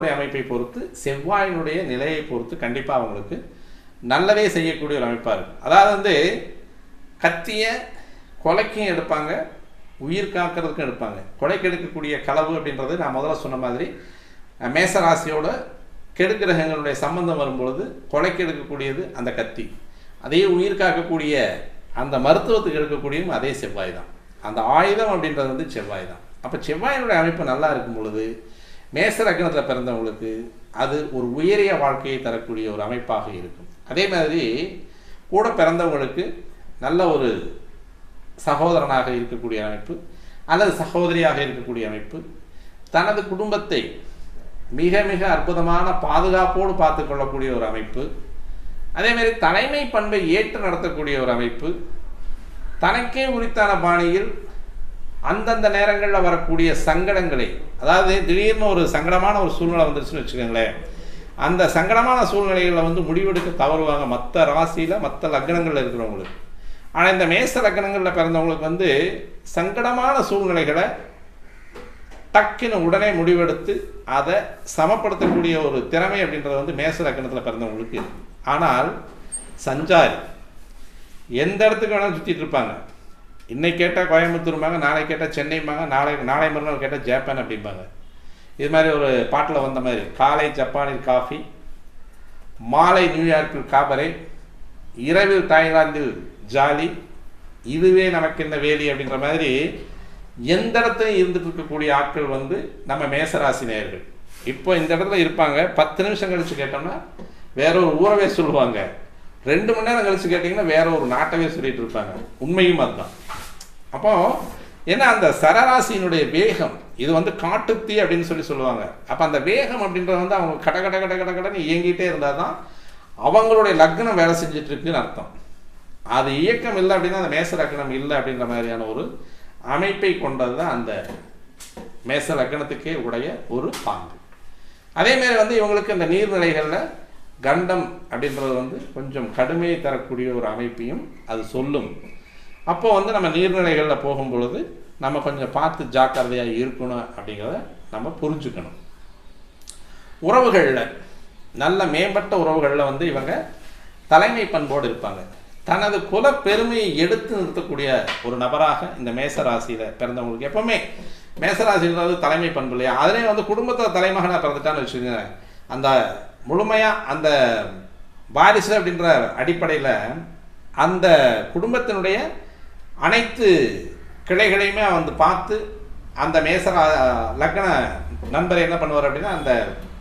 அமைப்பை பொறுத்து செவ்வாயினுடைய நிலையை பொறுத்து கண்டிப்பாக அவங்களுக்கு நல்லதே செய்யக்கூடிய ஒரு அமைப்பாக இருக்கும் அதாவது வந்து கத்தியை கொலைக்கும் எடுப்பாங்க உயிர் காக்கிறதுக்கும் எடுப்பாங்க. கொலைக்கு எடுக்கக்கூடிய களவு அப்படின்றது நான் முதல்ல சொன்ன மாதிரி மேசராசியோட கெடுக்கிரகங்களுடைய சம்பந்தம் வரும்பொழுது கொலைக்கு எடுக்கக்கூடியது அந்த கத்தி. அதே உயிர் காக்கக்கூடிய அந்த மருத்துவத்துக்கு எடுக்கக்கூடியதும் அதே செவ்வாய் தான். அந்த ஆயுதம் அப்படின்றது வந்து செவ்வாய் தான். அப்போ செவ்வாயினுடைய அமைப்பு நல்லா இருக்கும் பொழுது மேச லக்னத்தில் பிறந்தவங்களுக்கு அது ஒரு உயரிய வாழ்க்கையை தரக்கூடிய ஒரு அமைப்பாக இருக்கும். அதே மாதிரி கூட பிறந்தவங்களுக்கு நல்ல ஒரு சகோதரனாக இருக்கக்கூடிய அமைப்பு அல்லது சகோதரியாக இருக்கக்கூடிய அமைப்பு தனது குடும்பத்தை மிக மிக அற்புதமான பாதுகாப்போடு பார்த்து கொள்ளக்கூடிய ஒரு அமைப்பு அதேமாரி தலைமை பண்பை ஏற்று நடத்தக்கூடிய ஒரு அமைப்பு தனக்கே உரித்தான பாணியில் அந்தந்த நேரங்களில் வரக்கூடிய சங்கடங்களை அதாவது திடீர்னு ஒரு சங்கடமான ஒரு சூழ்நிலை வந்துருச்சுன்னு வச்சுக்கோங்களேன் அந்த சங்கடமான சூழ்நிலைகளில் வந்து முடிவெடுக்க தவறுவாங்க மற்ற ராசியில் மற்ற லக்னங்களில் இருக்கிறவங்களுக்கு. ஆனால் இந்த மேச லக்னங்களில் பிறந்தவங்களுக்கு வந்து சங்கடமான சூழ்நிலைகளை டக்குன்னு உடனே முடிவெடுத்து அதை சமப்படுத்தக்கூடிய ஒரு திறமை அப்படின்றது வந்து மேச லக்னத்தில் பிறந்தவங்களுக்கு ஆனால் சஞ்சாரி எந்த இடத்துக்கு வேணாலும் சுற்றிட்டு இருப்பாங்க. இன்னைக்கு கேட்டால் கோயம்புத்தூர்பாங்க நாளை கேட்டால் சென்னைம்பாங்க நாளை நாளை மறுநாள் கேட்டால் ஜப்பான் அப்படிம்பாங்க. இது மாதிரி ஒரு பாட்டில் வந்த மாதிரி காலை ஜப்பானில் காஃபி மாலை நியூயார்க்கில் காபரே இரவில் தாய்லாந்தில் ஜாலி இதுவே நமக்கு இந்த வேலி அப்படின்ற மாதிரி எந்த இடத்துலையும் இருந்துட்டு இருக்கக்கூடிய ஆட்கள் வந்து நம்ம மேசராசி நேயர்கள். இப்போ இந்த இடத்துல இருப்பாங்க. பத்து நிமிஷம் கழித்து கேட்டோம்னா வேற ஒரு ஊரவே சொல்லுவாங்க. ரெண்டு மணி நேரம் கழிச்சு கேட்டிங்கன்னா வேற ஒரு நாட்டவே சொல்லிட்டு இருப்பாங்க. உண்மையும் அதுதான். அப்போ ஏன்னா அந்த சரராசியினுடைய வேகம் இது வந்து காட்டுத்தீ அப்படின்னு சொல்லி சொல்லுவாங்க. அப்போ அந்த வேகம் அப்படின்றது வந்து அவங்க கட கட கட கட கடன்னு இயங்கிட்டே இருந்தால் தான் அவங்களுடைய லக்னம் வேலை செஞ்சுட்டு இருக்குன்னு அர்த்தம். அது இயக்கம் இல்லை அப்படின்னா அந்த மேச லக்னம் இல்லை அப்படின்ற மாதிரியான ஒரு அமைப்பை கொண்டது தான் அந்த மேச லக்னத்துக்கே உடைய ஒரு பாங்கு. அதேமாரி வந்து இவங்களுக்கு இந்த நீர்நிலைகளில் கண்டம் அப்படின்றது வந்து கொஞ்சம் கடுமையை தரக்கூடிய ஒரு அமைப்பையும் அது சொல்லும். அப்போ வந்து நம்ம நீர்நிலைகளில் போகும் பொழுது நம்ம கொஞ்சம் பார்த்து ஜாக்கிரதையாக இருக்கணும் அப்படிங்கிறத நம்ம புரிஞ்சுக்கணும். உறவுகளில் நல்ல மேம்பட்ட உறவுகளில் வந்து இவங்க தலைமை பண்போடு இருப்பாங்க. தனது குல பெருமையை எடுத்து நிறுத்தக்கூடிய ஒரு நபராக இந்த மேச ராசியில் பிறந்தவங்களுக்கு எப்பவுமே மேசராசின்றது தலைமை பண்பு இல்லையா? அதிலே வந்து குடும்பத்தில் தலைமகனாக பிறந்துட்டான்னு வச்சுக்கோங்க அந்த முழுமையாக அந்த வாரிசு அப்படின்ற அடிப்படையில் அந்த குடும்பத்தினுடைய அனைத்து கிளைகளையுமே வந்து பார்த்து அந்த மேசரா லக்ன நண்பர் என்ன பண்ணுவார் அப்படின்னா அந்த